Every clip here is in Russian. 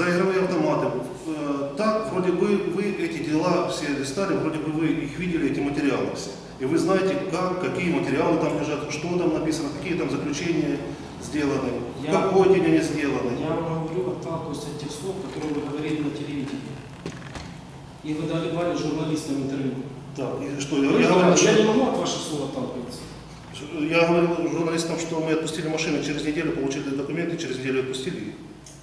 за игровые автоматы. Так, вроде бы вы эти дела все листали, вроде бы вы их видели, эти материалы все. И вы знаете, как, какие материалы там лежат, что там написано, какие там заключения сделаны, в Я- какой день они сделаны. Я вам говорю, отталкиваюсь от тех слов, которые вы говорили на телевидении. И вы давали журналистам интервью. Так, и что, я, я говорите, я не могу от ваших слов отталкиваться. я говорил журналистам, что мы отпустили машины, через неделю получили документы, через неделю отпустили их.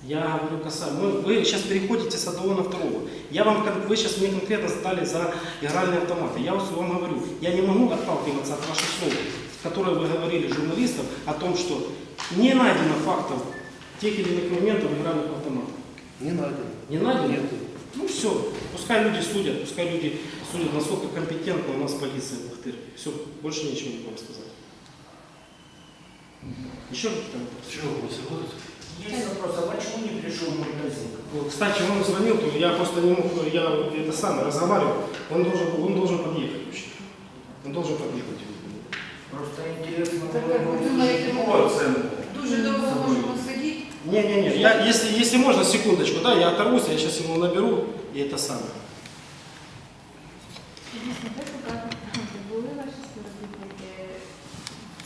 Я говорю касаемо. Вы сейчас переходите с одного на второго. Я вам, вы сейчас мне конкретно стали за игральные автоматы. Я вам говорю, я не могу отталкиваться от ваших слов, которые вы говорили журналистам о том, что не найдено фактов тех или иных моментов игральных автоматах. Не найдено. Не найдено? Нет. Ну все, пускай люди судят, пускай люди судят, насколько компетентна у нас полиция в. Все, больше ничего не могу сказать. Еще какие-то вопросы? Чего вы согласны? Есть вопрос, а почему не пришел мой магазин? Вот, Кстати, он звонил, то я просто не мог, я это самое разговаривал. Он должен, был- он должен подъехать вообще. Он должен подъехать. Просто интересно, Так было как бы ви думаєте, его ми оценку. дуже довго можемо сидіти? Не-не-не, я, если, если можно, секундочку, да, я оторвусь, я сейчас его наберу, и это самое. Дійсно, ви покажете, були ваші співробітники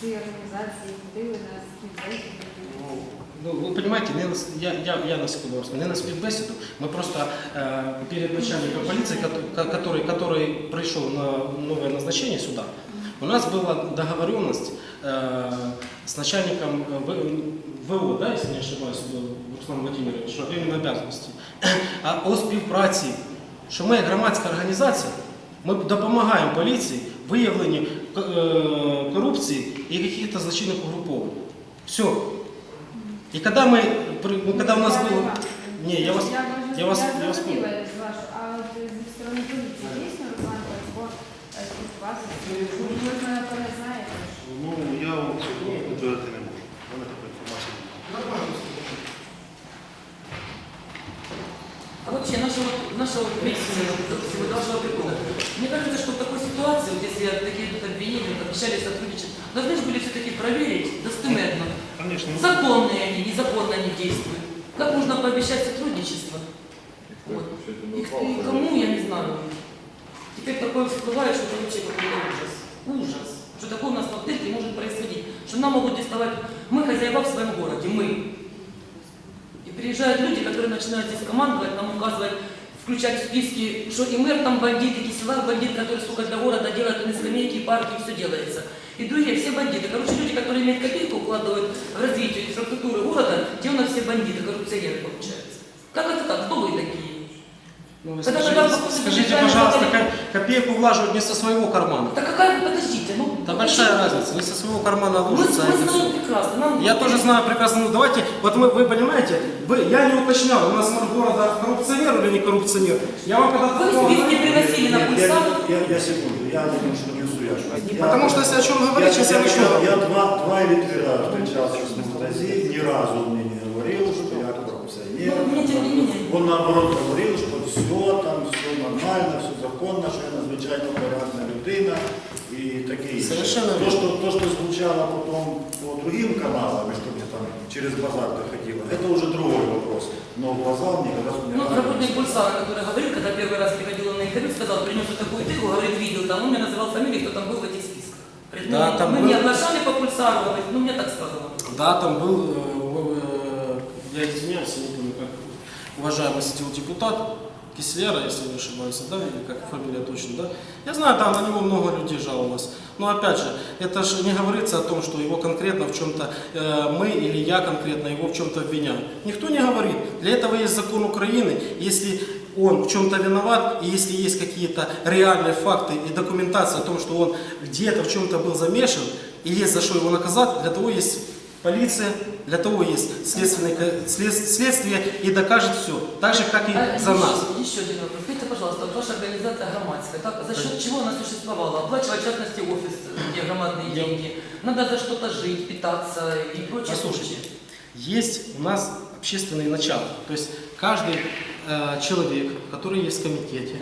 цієї організації, ходили на співбесіди? Ну, вы понимаете, не на с- я, я, я на секунду вам скажу, не на спецбеседу. Мы просто э, перед начальником полиции, кото- ко- который, который пришел на новое назначение сюда, у нас была договоренность э, с начальником э, В- ВО, да, если не ошибаюсь, был Руслан Владимирович, во время обязанності, а о співпраці, що ми, як громадська організація, ми допомагаємо поліції в виявленні е, корупції і якихось злочинних угруповань. Все. І коли ми, при- ну, коли у нас було... Ні, я вас, я вас, я вас зрозуміла понял. з вашого, а от зі сторони поліції дійсно Руслан Кравцов е, спілкувався з цим? Ви ж мене не знаєте. Ну, я вам цього підтвердити не можу. У мене такої інформації немає. А вообще нашего, нашего правительства, допустим, нашего прикола. Мне кажется, что в такой ситуации, вот если такие тут обвинения, вот обещали сотрудничать, должны же были все-таки проверить достеменно, Конечно. законные они, незаконно они действуют. Как можно пообещать сотрудничество? Вот. И, и кому, я не знаю. Теперь такое всплывает, что это вообще какой-то ужас. Ужас. Что такое у нас в Балтике может происходить. Что нам могут диставать, мы хозяева в своем городе, мы. И приезжают люди, которые начинают здесь командовать, нам указывать, включать в списки, что и мэр там бандит, и Киселак бандит, который, сука, для города делает и на скамейке, и парки, и все делается. И другие все бандиты. Короче, люди, которые имеют копейку, укладывают в развитие инфраструктуры города, где у нас все бандиты, коррупционеры получаются. Как это так? Кто вы такие? Ну, вы Когда скажите, когда вы скажите, специально пожалуйста, ко- копейку влаживать не со своего кармана. Да какая вы, подождите, ну... Да большая разница, не со своего кармана Мы, ложится, а мы это знаем прекрасно. Нам Я тоже знаю прекрасно, ну давайте, вот мы, вы понимаете, вы, я не уточнял, у нас мэр города коррупционер или не коррупционер. Я вам когда Вы в списке приносили на Я, пульсар. я, я, я секунду, я немножко несу я что. Потому что если о чем говорить, сейчас я я, начну. я, два, два или три раза встречался с Мухтази, ни разу он мне не говорил, что я коррупционер. Ну, мне тем не менее. Он наоборот говорил, что все там, все нормально, все законно, что я надзвичайно порядна людина и такие. Совершенно то, что, то, что звучало потом по другим каналам, и что мне там через базар доходило, это уже другой вопрос. Но в глаза мне когда Ну, работник Пульсара, который говорил, когда первый раз приходил он на интервью, сказал, принес вот такую тыкву, говорит, видел, там, он мне называл фамилии, кто там был в этих списках. Говорит, Да, ну, там мы был- не оглашали по Пульсару, говорит, ну, мне так сказано. Да, там был, э, э, я извиняюсь, я не уважаемый сидел депутат Кислера, если не ошибаюсь, да, или как фамилия точно, да. Я знаю, там на него много людей жаловалось. Но опять же, это же не говорится о том, что его конкретно в чем-то э, мы или я конкретно его в чем-то обвиняю. Никто не говорит. Для этого есть закон Украины. Если он в чем-то виноват, и если есть какие-то реальные факты и документация о том, что он где-то в чем-то был замешан, и есть за что его наказать, для того есть полиция, для того есть следственное, след- следствие и докажет все. Так же, как и А, за еще, нас. Еще один вопрос. Скажите, пожалуйста, вот ваша организация громадская, так, за счет чего она существовала? Оплачивать, в частности, офис, где громадные Я- деньги. Надо за что-то жить, питаться и прочее. Послушайте, есть у нас общественные начала. То есть каждый э, человек, который есть в комитете,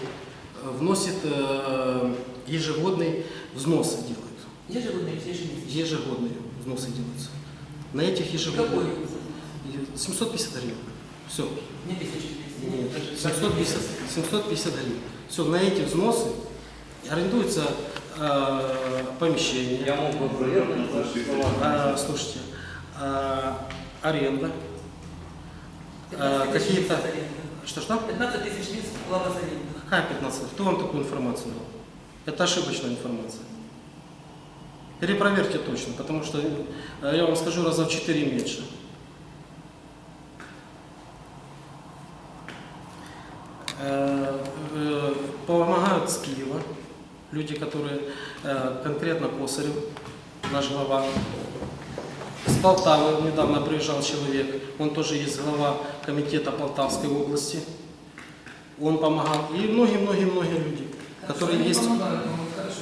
э, вносит э, ежегодный взносы делает. Ежегодные, ежемесячные. Ежегодные взносы делаются. На этих ежегодных Какой? 750 гривен. Все. Не 1200. Нет, 750, 750 гривен. Все, на эти взносы арендуется э, помещение. Я мог бы проверить слова. Э, слушайте, э, аренда. 15 тысяч какие-то-. Что-что? 15 тысяч вас аренда. Какая 15? Кто вам такую информацию дал? Это ошибочная информация. Перепроверьте точно, потому что э, я вам скажу раза в 4 меньше. Э, э, Помогают с Киева люди, которые конкретно Косарев, наш глава. С Полтавы недавно приезжал человек, он тоже есть глава комитета Полтавской области. Он помогал. И многие-многие-многие люди, которые есть. помогают.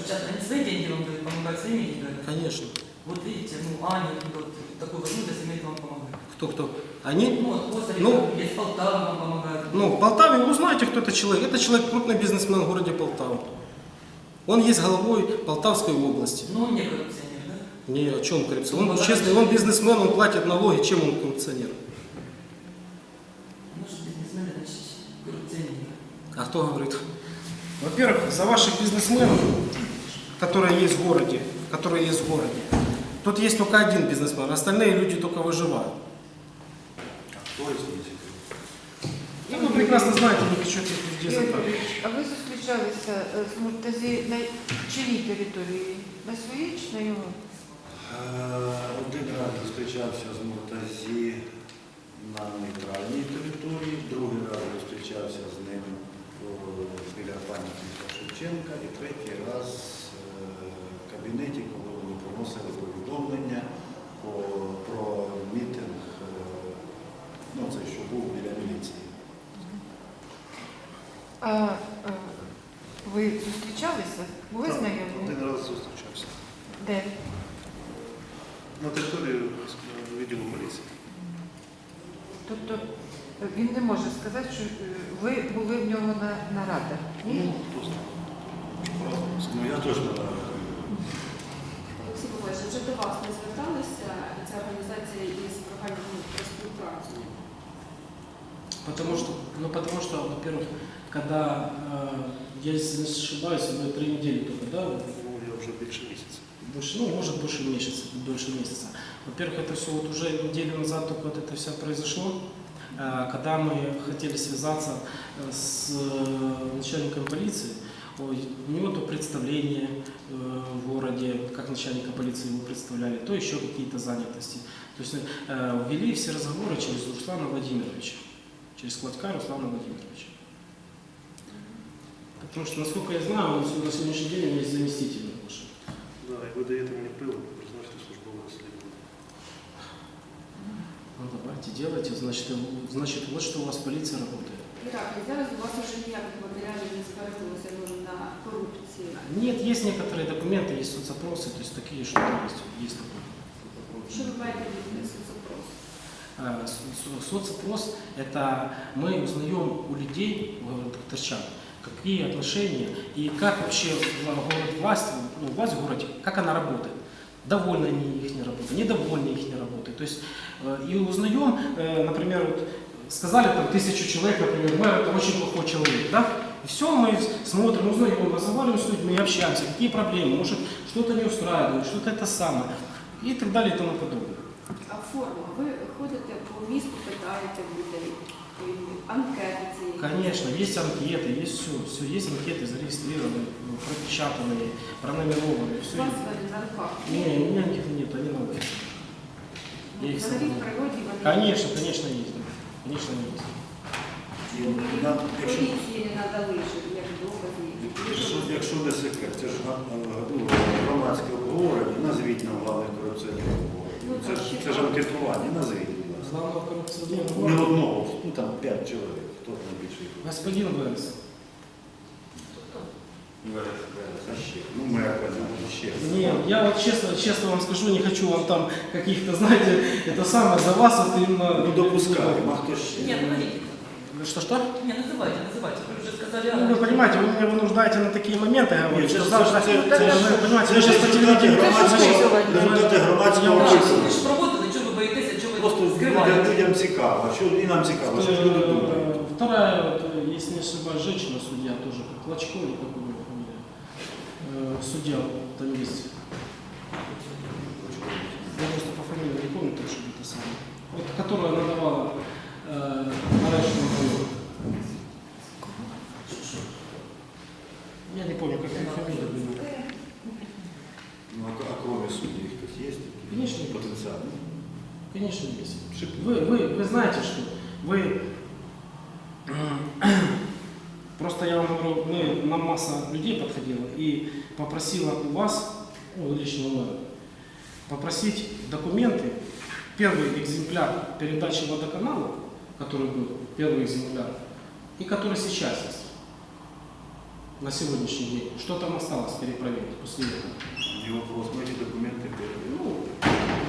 Сейчас они свои деньги вам дают, помогают своими деньгами. Конечно. Вот видите, ну, Аня вот такую возможность имеет вам помогать. Кто-кто? Они? Ну, вот Косарев, Ну. есть Полтава вам помогает. Ну, в Полтаве вы знаете, кто это человек. Это человек крупный бизнесмен в городе Полтава. Он есть главой Полтавской области. Ну, он не коррупционер, да? Не, о чем коррупция? Ну, Он да. честный, он бизнесмен, он платит налоги, чем он коррупционер? Ну, что бизнесмены, значит, коррупционеры. А кто говорит? Во-первых, за ваших бизнесменов, которые есть в городе, которые есть в городе, тут есть только один бизнесмен, остальные люди только выживают. Кто извините? И вы прекрасно знаете, не хочу этих людей Ігор затрагивать. Юрійович, а ви зустрічалися е, з Муртазі на чиїй території? На своїй чи на його? Е, Один раз зустрічався з Муртазі на нейтральній території, другий раз зустрічався з ним о, біля пам'ятника Шевченка, і третій раз е, в кабінеті, коли вони приносили повідомлення про мітинг, е, ну це що був біля міліції. А е, ви зустрічалися? Були Так, знайомі? Один раз зустрічався. Де? На території е, відділу поліції. Тобто він не може сказати, що ви були в нього на нарадах. Ні? Ну, просто. Ну я точно Олексій Павлович, вже до вас не зверталися ця організація із проханням про співпрацю? Потому что, ну потому что, во-первых, когда, э, я если не ошибаюсь, мы три недели только, да, вот, Ну, я вже більше місяця. больше, ну, может, больше месяца, дольше месяца. Во-первых, это все вот уже неделю назад только вот это все произошло, Э, когда мы хотели связаться э, с э, начальником полиции, ой, у него то представление э, в городе, как начальника полиции его представляли, то еще какие-то занятости. То есть э, ввели все разговоры через Руслана Владимировича, через Кладка Руслана Владимировича. Потому что, насколько я знаю, он на сегодняшний день у меня есть заместитель ваш. Да, і ви даєте мені пиво, призначте службове розслідування. Ну давайте, делайте. Значит, э, значит, вот что у вас полиция работает. Так, і зараз у вас вже ніяких матеріалів не збереглося ну, на корупцію. Нет, есть некоторые документы, есть соцопросы, то есть такие, что есть, есть такое. Що ви маєте від соцопрос? А, со- со- Соцопрос – это мы узнаем у людей, у торчан, какие отношения и как вообще в- город власть, ну, власть в городе, как она работает. Довольны они их работой, недовольны их работой. То есть э, и узнаем, э, например, вот сказали там тысячу человек, например, мэр это очень плохой человек, да? И все, мы смотрим, узнаем, разговариваем с людьми, общаемся, какие проблемы, может что-то не устраивает, что-то это самое и так далее и тому подобное. А форма? Ви ходите по місту, питаєте в людей, і анкети ці. Конечно, есть анкеты, есть все, все, есть анкеты зарегистрированные, ну, пропечатанные, пронумерованные, У все. вас вони на руках. Не, у меня их нет, они на улице. Я их Взагалі в собрал. природі вони Конечно, конечно, есть. І на- якщо поліції не надали, щоб як докази. Якщо, якщо не секрет, це ж ну, громадське обговорення, назвіть нам главних корупціонерів. Ну, Це ж, це ж анкетування, назвіть. будь ласка. Главного коррупционера. Не одного, ну там п'ять чоловік, хто найбільший. Господин Венс. А ще, ну мер, понятно, ще. Не, я вот честно, честно вам скажу, не хочу вам там каких-то, знаете, это самое за вас вот именно... Ну допускаємо, а хто ще? Нет, говорите. Что-что? Не, называйте, называйте. Вы уже сказали, Ну, вы понимаете, вы меня вынуждаете на такие моменты говорить, Ні, что це, завтра... це, це, це, Вы понимаете, це вы ж сейчас по результати телевидению... громадського, результати громадського Я Да, очень опитування. вы же работали, что вы боитесь, что вы Просто скрываете. людям цікаво, що і нам цікаво, що ж люди думають. Э, Вторая, вот, э, если не ошибаюсь, женщина судья тоже, как Клочко или как у него Э, Судья там есть. Я просто по фамилии не помню точно это самое. Вот, которая надавала э, арешт на голову. Я не помню, как ее фамилия была. Ну, а, а кроме судей хтось є? такий? Конечно, Потенціально. Конечно, есть. Вы, вы, вы знаете, что вы... Просто я вам говорю, мы, нам масса людей подходила и попросила у вас, ну, лично мэра, попросить документы, первый экземпляр передачи водоканала, который был, первый экземпляр, и который сейчас есть, на сегодняшний день. Что там осталось перепроверить после этого? Не вопрос, ми ці документи перевіримо. Ну,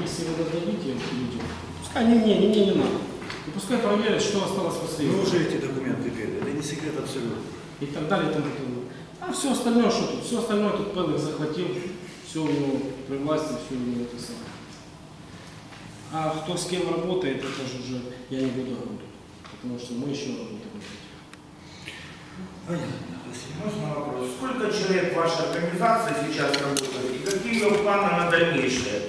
если вы дадите людям, пускай не мне, не мне не надо. И пускай проверят, что осталось после Ми этого. вже ці документи передали, це не секрет абсолютно. И так далее, и тому подобное. А все остальное, что тут? Все остальное тут Пелых захватил, все у него при власти, все у него это самое. А кто с кем работает, это же уже я не буду говорить. Потому что мы еще работаем. над этим. Понятно, спасибо. Можно вопрос? Сколько человек в вашей организации сейчас работает и какие ее планы на дальнейшее?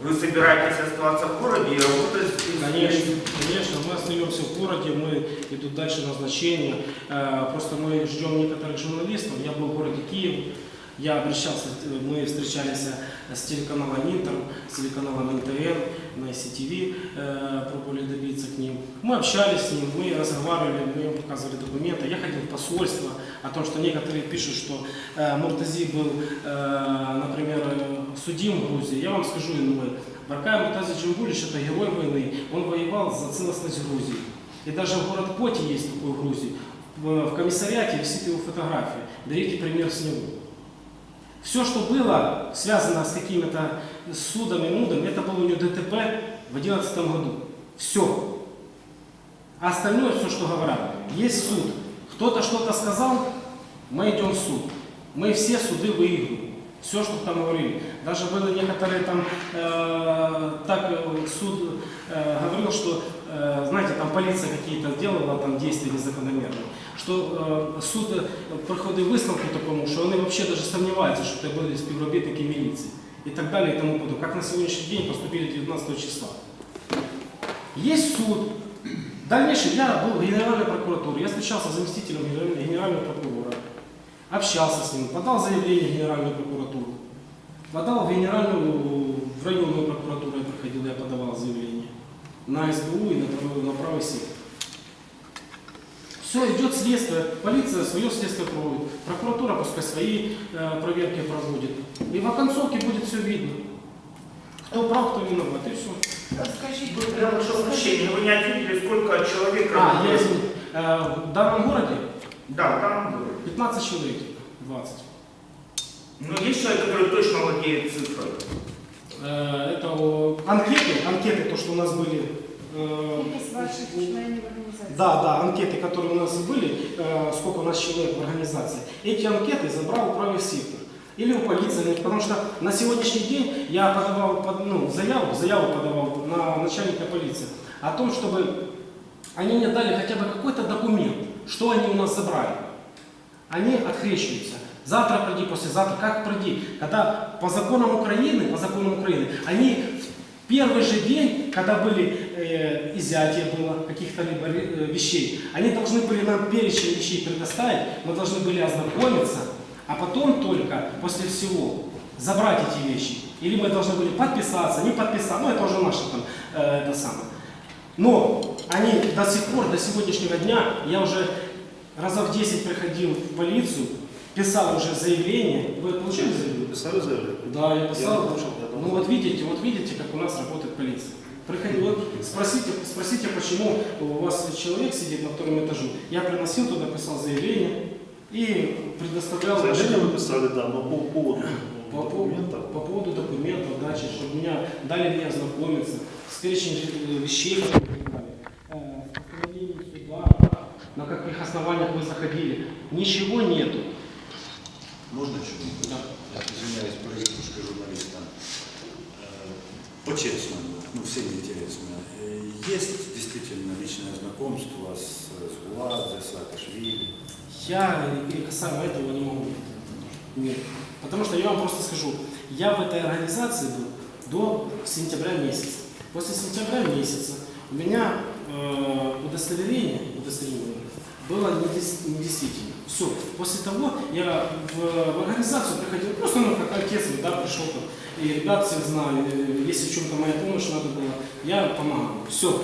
Вы собираетесь оставаться в городе и работать? Конечно, конечно, мы остаемся в городе, мы идут дальше назначения. Э, Просто мы ждем некоторых журналистов. Я был в городе Киев, я обращался, э, мы встречались с телеканалом Интер, с телеканалом НТН, на ICTV, э, пробовали добиться к ним. Мы общались с ним, мы разговаривали, мы им показывали документы. Я ходил в посольство о том, что некоторые пишут, что э, Муртази был, э, например, э, судим в Грузии. Я вам скажу иное. Баркай Муртази Джимбулич – это герой войны. Он воевал за целостность Грузии. И даже в город Поти есть такой в Грузии. В, в комиссариате висит его фотография. Берите пример с него. Все, что было связано с какими-то судами, мудами, это было у него ДТП в 2011 году. Все. А остальное, все, что говорят, есть суд. Кто-то что-то сказал, мы идем в суд. Мы все суды выигрываем. Все, что там говорили. Даже были некоторые там, э, так э, суд э, говорил, что, э, знаете, там полиция какие-то делала там действия незакономерные, что э, суд э, приходить висновку такому, що вони взагалі даже сомневаются, що це були співробітники міліції і так далее и тому подобное. Как на сегодняшний день поступили 19 числа. Есть суд. Дальнейшее, я был в Генеральной прокуратуре, я встречался с заместителем генерального- прокурора, общался с ним, подал заявление в Генеральную прокуратуру, подал в Генеральную, в районную прокуратуру я проходил, я подавал заявление, на СБУ и на на правый сектор. Все, идет следствие, полиция свое следствие проводит, прокуратура пускай свои э, проверки проводит. И в оконцовке будет все видно. Кто прав, кто виноват, и все. Скажіть, Вы, я прошу прощения, вы не ответили, сколько человек А, я работает? извини. Э, в данном городе Да, там было. 15 человек, 20. Но есть человек, который точно владеет цифрой. Э, это о, анкеты, анкеты, то, что у нас были. э, Кількість ваших членів організації. Да, да, анкеты, которые у нас были, э, сколько у нас человек в организации, эти анкеты забрал правый сектор. Или у полиции, ну, потому что на сегодняшний день я подавал под- ну, заяву, заяву подавал на начальника полиции о том, чтобы они мне дали хотя бы какой-то документ, что они у нас забрали. Они открещиваются. Завтра приди, послезавтра, как приди. Когда по законам Украины, по законам Украины, они в первый же день, когда были э, изъятие было каких-то либо э, вещей, они должны были нам перечень вещей предоставить, мы должны были ознакомиться, а потом только после всего забрать эти вещи. Или мы должны были подписаться, не подписаться, ну это уже наше там, э, это самое. Но они до сих пор, до сегодняшнего дня, я уже раза в 10 приходил в полицию, писал уже заявление. Вы получили заявление? Писали заявление? Да, я писал. Я слушал, я ну вот видите, вот видите, как у нас работает полиция. Приходи, вот спросите, спросите, почему у вас человек сидит на втором этаже. Я приносил туда, писал заявление и предоставлял Заявление вы писали, да, но по поводу по, поводу, документов. по поводу документов, дачи, чтобы меня дали мне ознакомиться с перечнем э, вещей, которые вы э, с постановлением суда, на каких основаниях вы заходили. Ничего нету. Можна чому? Да. Я извиняюсь, перевірку журналістам. Е, По-чесному. ну, всем интересно. Э, Есть действительно личное знакомство с, с Гуладзе, с Саакашвили? Я касаемо этого не могу. Нет. Потому что я вам просто скажу, я в этой организации был до сентября месяца. После сентября месяца у меня э, удостоверение, удостоверение было недейс- недействительно. Все. После того я в, в организацию приходил, просто ну, как отец да, пришел там, и ребят всех знаю, э, если в чем-то моя помощь надо было, я помогал. Все.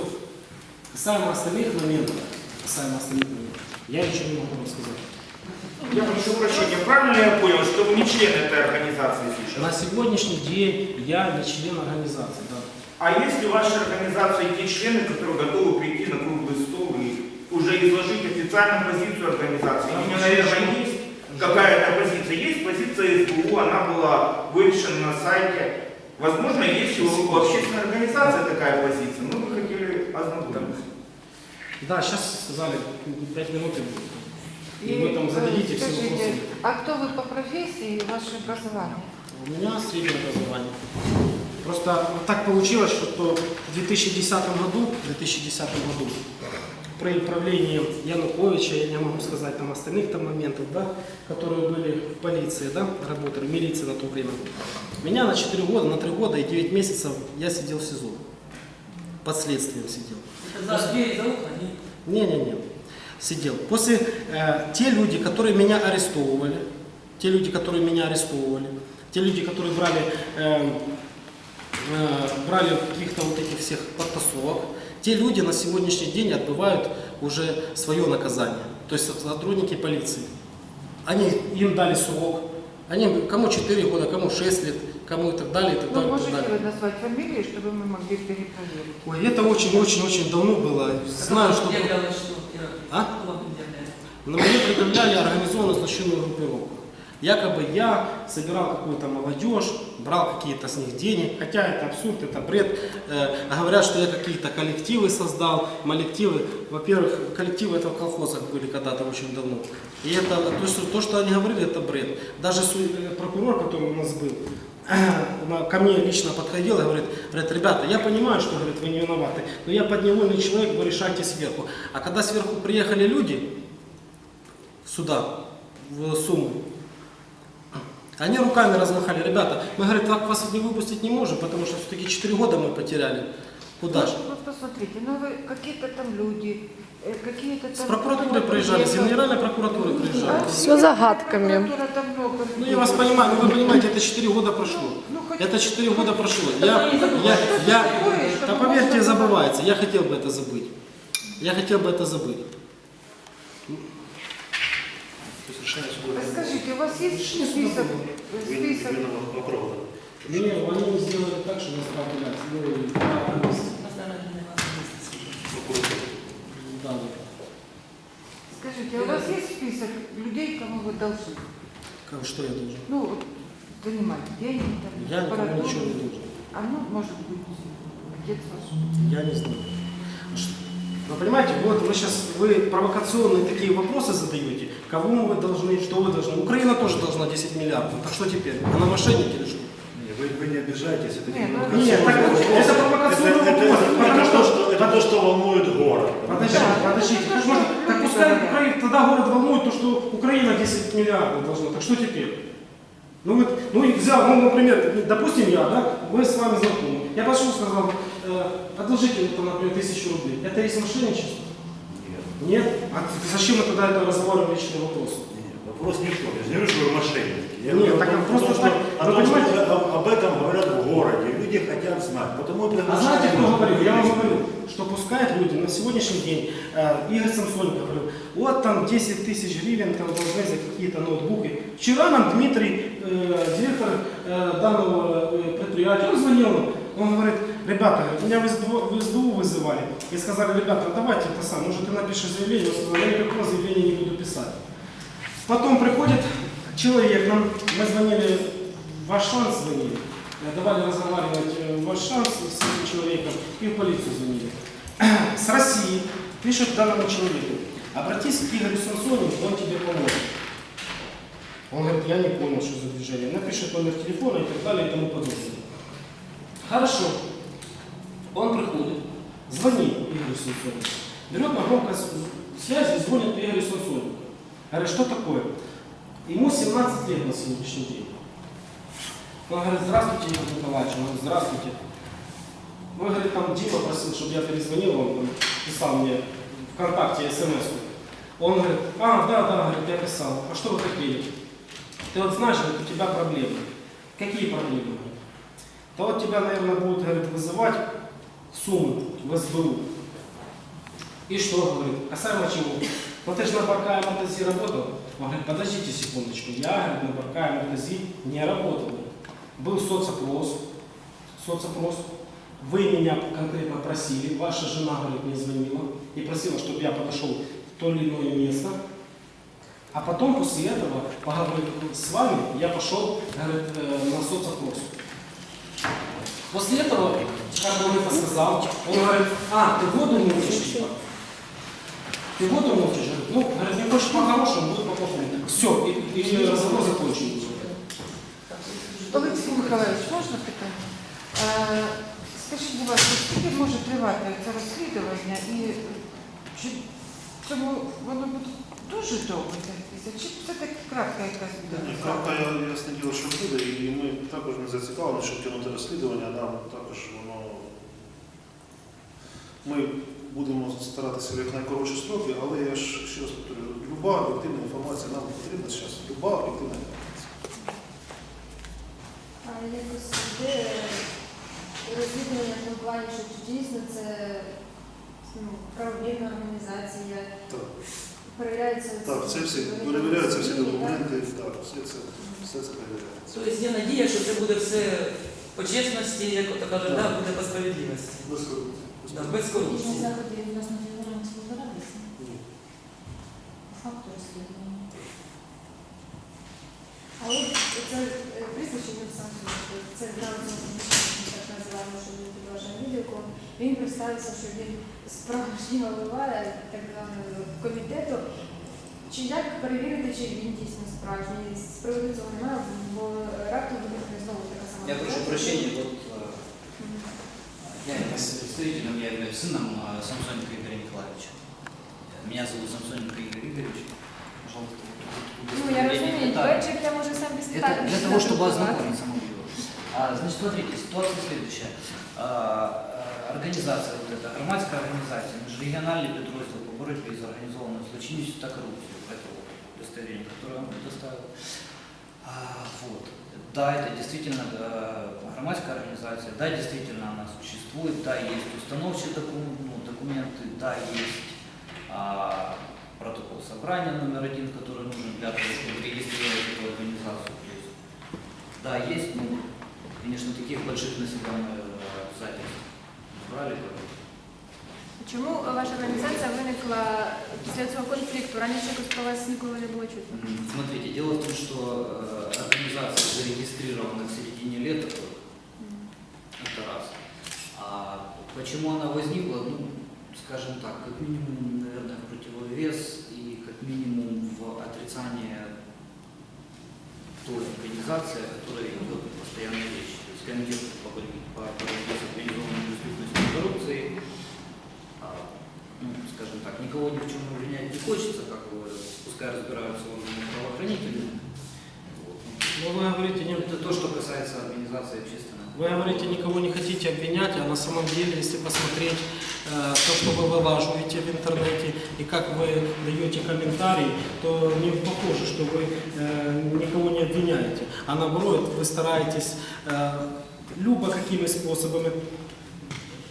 Касаемо остальных моментов, касаемо остальных моментов, я ничего не могу вам сказать. Я прошу прощения, правильно я понял, что вы не член этой организации сейчас? На сегодняшний день я не член организации, да. А есть ли в вашей организации те члены, которые готовы прийти на круглый стол и уже изложить официальную позицию организации? У меня, наверное, есть какая-то позиция. Есть позиция СБУ, она была вывешена на сайте. Возможно, есть у общественной организации такая позиция. Мы бы хотели ознакомиться. Да, сейчас сказали, 5 минут и будет. И И, вы там зададите все вопросы. А кто вы по профессии и ваше образование? У меня среднее образование. Просто так получилось, что в 2010 году, в 2010 году при правлении Януковича, я не могу сказать там остальных там моментов, да, которые были в полиции, да, работали, в милиции на то время. Меня на 4 года, на 3 года и 9 месяцев я сидел в СИЗО. Под следствием сидел. Это за дверь, за ухо, нет. Не-не-не. Сидел. После э, те люди, которые меня арестовывали, те люди, которые меня арестовывали, те люди, которые брали, э, э, брали каких-то вот этих всех подтасовок, те люди на сегодняшний день отбывают уже свое наказание. То есть сотрудники полиции. Они им дали срок. Они, кому 4 года, кому 6 лет, кому и так далее, и так Ну, далее. так можете далее. вы назвать фамилии, чтобы мы могли перепроверить? Ой, это очень-очень-очень давно было. Знаю, что... А? На мне предъявляли организованную злочинную группировку. Якобы я собирал какую-то молодежь, брал какие-то с них деньги, хотя это абсурд, это бред. Э, говорят, что я какие-то коллективы создал. Коллективы, во-первых, коллективы это в колхозах были когда-то очень давно. И это, то, что, то, что они говорили, это бред. Даже э, прокурор, который у нас был, ко мне лично подходил и говорит, говорит, ребята, я понимаю, что говорит, вы не виноваты, но я подневольный человек, вы решайте сверху. А когда сверху приехали люди сюда, в Сумы, они руками размахали, ребята, мы, говорит, так вас не выпустить не можем, потому что все-таки 4 года мы потеряли. Куда же? Ну, вот посмотрите, ну вы какие-то там люди, э, какие-то там... С прокуратуры кто-то приезжали, с приехал. генеральной прокуратуры приезжали. А, Всё загадками. прокуратура там много Ну людей. я вас понимаю, ну вы понимаете, это 4 года прошло. Ну, хоть- Это 4 года прошло. Я, я, я, да поверьте, забывается. Я хотел бы это забыть. Я хотел бы это забыть. То есть А Скажите, у вас есть список? список? оправдан. Не, они сделали так, что нас проявлять. Ну, и два месяца. Национальный банк. Да, да. Скажите, а у вас есть список людей, кому вы должны? Как, что я должен? Ну, вот, занимать деньги, там, Я никому аппаратуру. ничего не должен. А ну, может быть, ваш. Я не знаю. А что- Вы понимаете, вот вы сейчас вы провокационные такие вопросы задаете. Кому вы должны, что вы должны? Украина тоже должна 10 миллиардов. Так что теперь? Она мошенники или что? Не, Вы, вы не обижайтесь, это Не, не ну, провокационный Нет, так вопрос. это провокационный Это- это- вопрос, это потому то, что- Это то, что волнует город. Подождите, Да, подождите. это Как можно, так пускай. Украина, тогда город волнует то, что Украина 10 миллиардов должна. Так что теперь? Ну, вот, ну и взял, ну, например, допустим, я, да, мы с вами знакомы. Я пошел, сказал, э, одолжите, вот, например, тысячу рублей. Это есть мошенничество? Нет. Нет? А зачем мы тогда это разговариваем личные вопросы? Нет, Вопрос не в том. Я же не говорю, что вы мошенники. Я Нет, говорю так о том, просто что- так, вы том, что понимаете? об, об этом говорят в городе. Люди хотят знать. Потому и А знаете, кто говорил? Я вам говорю, что пускают люди на сегодняшний день, э, Игорь Самсонов говорил, вот там 10 тысяч гривен там должны за какие-то ноутбуки. Вчера нам Дмитрий, э, директор э, данного э, предприятия, он звонил нам, он говорит, ребята, меня в СБУ, в СБУ вызывали и сказали, ребята, давайте это сам, может ты напишешь заявление, я никакого заявления не буду писать. Потом приходит человек, нам, мы звонили, ваш шанс звонили, э, давали разговаривать э, ваш шанс с этим человеком и в полицию звонили. С России пишет данному человеку, обратись к Игорю Самсонову, он тебе поможет. Он говорит, я не понял, что за движение. Напишет номер телефона и так далее и тому подобное. Хорошо. Он приходит, звонит Игорю Сенцову, берет на громкой с- связи звонит Игорю Сенцову. Говорит, что такое? Ему 17 лет на сегодняшний день. Он говорит, здравствуйте, Игорь Николаевич. Он говорит, здравствуйте. Ну, говорит, там Дима просил, чтобы я перезвонил, он писал мне ВКонтакте смс -ку. Он говорит, а, да, да, говорит, я писал. А что вы хотели? Ты вот знаешь, говорит, у тебя проблемы. Какие проблемы? Да вот тебя, наверное, будут, говорит, вызывать суммы в СБУ. И что, говорит, касаемо чего? Ну ты же на Баркае Мотози работал. Он говорит, подождите секундочку, я, говорит, на Баркае Мотози не работал. Был соцопрос, соцопрос. Вы меня конкретно просили, ваша жена, говорит, мне звонила и просила, чтобы я подошел в то или иное место. А потом после этого, поговорив с вами, я пошел говорит, э, на соцопрос. После этого, как он это сказал, он говорит, а, ты воду мутишь, типа? Ты воду мутишь? Говорит, Ну, говорит, не хочешь по-хорошему, будет по-плохому. Все, и, и разговор закончен. Олексій Михайлович, можна питання? Е, Скажіть, будь ласка, скільки може тривати це розслідування і чи цьому воно буде дуже довго тягтися? Чи це так кратка якась буде? Ні, Крапка я ясне діло, що буде, і ми також не зацікавлені, щоб тягнути розслідування, нам також воно. Ми будемо старатися в якнайкоротші строки, але я ж ще раз повторюю, люба об'єктивна інформація нам потрібна зараз. Люба об'єктивна інформація. А якось де розвідування плані, що дійсно це ну, правовірна організація, Так, перевіряється так, це всі перевіряються всі документи, так, все це, все це перевіряється. Тобто є надія, що це буде все по чесності, як ото кажуть, да, буде по справедливості. Без корупції. заходи у нас на фігурантів збиралися? Ні. Факту розслідування. Але це е, прізвище він сам це грамотно так називаємо, що він підважає відео. Він представився, що він справжній голова так званого комітету. Чи як перевірити, чи він дійсно справжній? З приводу цього немає, бо раптом буде знову така сама. Я прошу прощения, вот представителем, я являюсь сыном э, Самсоненко Игоря Николаевича. Меня зовут Самсоненко Игорь Игоревич. Пожалуйста. Ну, я розумію, Так. Бечик я можу сам без Это для того, чтобы ознакомиться могли. А, значит, смотрите, ситуация следующая. А, а, организация, вот эта громадская организация, межрегиональный підрозділ по боротьбе с организованной злочинностью та коррупцией, это вот удостоверение, которое я вам предоставил. А, вот. Да, это действительно э, громадская организация, да, действительно она существует, да, есть установчие докум- ну, документы, да, есть а, протокол собрания номер один, который нужен для того, чтобы регистрировать эту организацию. Да, есть, ну, конечно, таких больших на себя мы обязательств брали. как. Чому ваша організація виникла після цього конфлікту? Раніше якось про вас ніколи не було чутно. М, Смотрите, дело в том, что э, организация зарегистрирована в середине лета, только. это раз. А почему она возникла, ну, скажем так, как минимум, наверное, в противовес и как минимум в отрицание той организации, о которой идет постоянная речь. То есть комитет по борьбе, по борьбе с организованной преступностью и коррупцией, а, ну, скажем так, никого ни в чем обвинять не хочется, как бы, пускай разбираются органы правоохранительные. Вот. Но вы говорите, не, Это то, что касается организации общественных. Вы говорите, никого не хотите обвинять, а на самом деле, если посмотреть э, то, что вы вылаживаете в интернете и как вы даете комментарии, то не похоже, что вы э, никого не обвиняете, а наоборот, вы стараетесь э, любо какими способами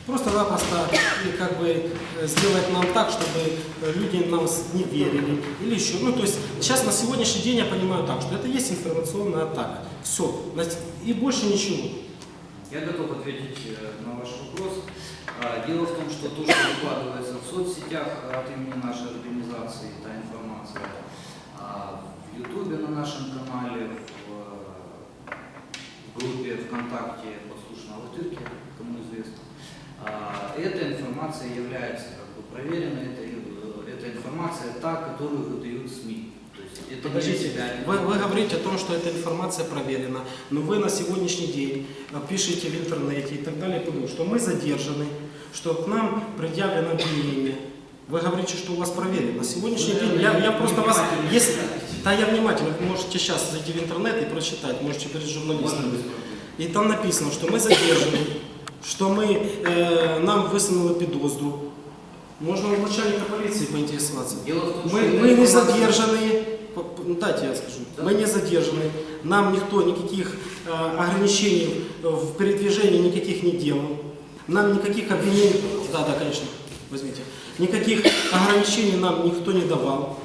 просто-напросто как бы э, сделать нам так, чтобы э, люди нам не верили или еще. Ну, то есть сейчас на сегодняшний день я понимаю так, что это есть информационная атака. Все. И больше ничего. Я готов ответить э, на ваш вопрос. А, Дело в том, что то, что выкладывается в соцсетях от имени нашей организации, та информация, а, в Ютубе на нашем канале, в э, в группе ВКонтакте «Послушно Латырки», кому известно, эта информация является как бы проверенной, это, э, эта информация та, которую выдают СМИ. Это Подождите, вы, вы говорите о том, что эта информация проверена, но вы на сегодняшний день э, пишете в интернете и так далее, что мы задержаны, что к нам предъявлено обвинение. Вы говорите, что у вас проверено. На сегодняшний день я, я просто вас... Если, да, я внимательно, вы можете сейчас зайти в интернет и прочитать, можете перед журналистами. И там написано, что мы задержаны, что мы, э, нам высунули підозру. Можно у начальника полиции поинтересоваться. Дело в том, Мы, что мы эта не информация- задержаны, П- п- ну, дайте я скажу, мы не задержаны, нам никто никаких э, ограничений в передвижении никаких не делал, нам никаких обвинений, да, да, конечно, возьмите, никаких ограничений нам никто не давал,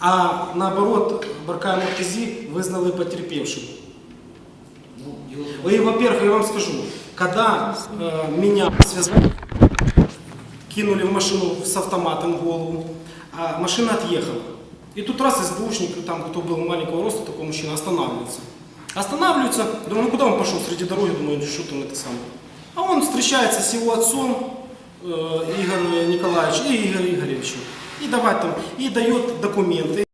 а наоборот, Баркай Муртази вызнали потерпевшим. Ну, дело в том, И, во-первых, я вам скажу, когда э, меня связали, кинули в машину с автоматом в голову, а машина отъехала. И тут раз СБУшник, там кто был маленького роста, такой мужчина, останавливается. Останавливается, думаю, ну куда он пошел среди дороги, думаю, что там это самое. А он встречается с его отцом, э, Игорем Николаевичем и Игорем Игоревичем. И давать там, и дает документы.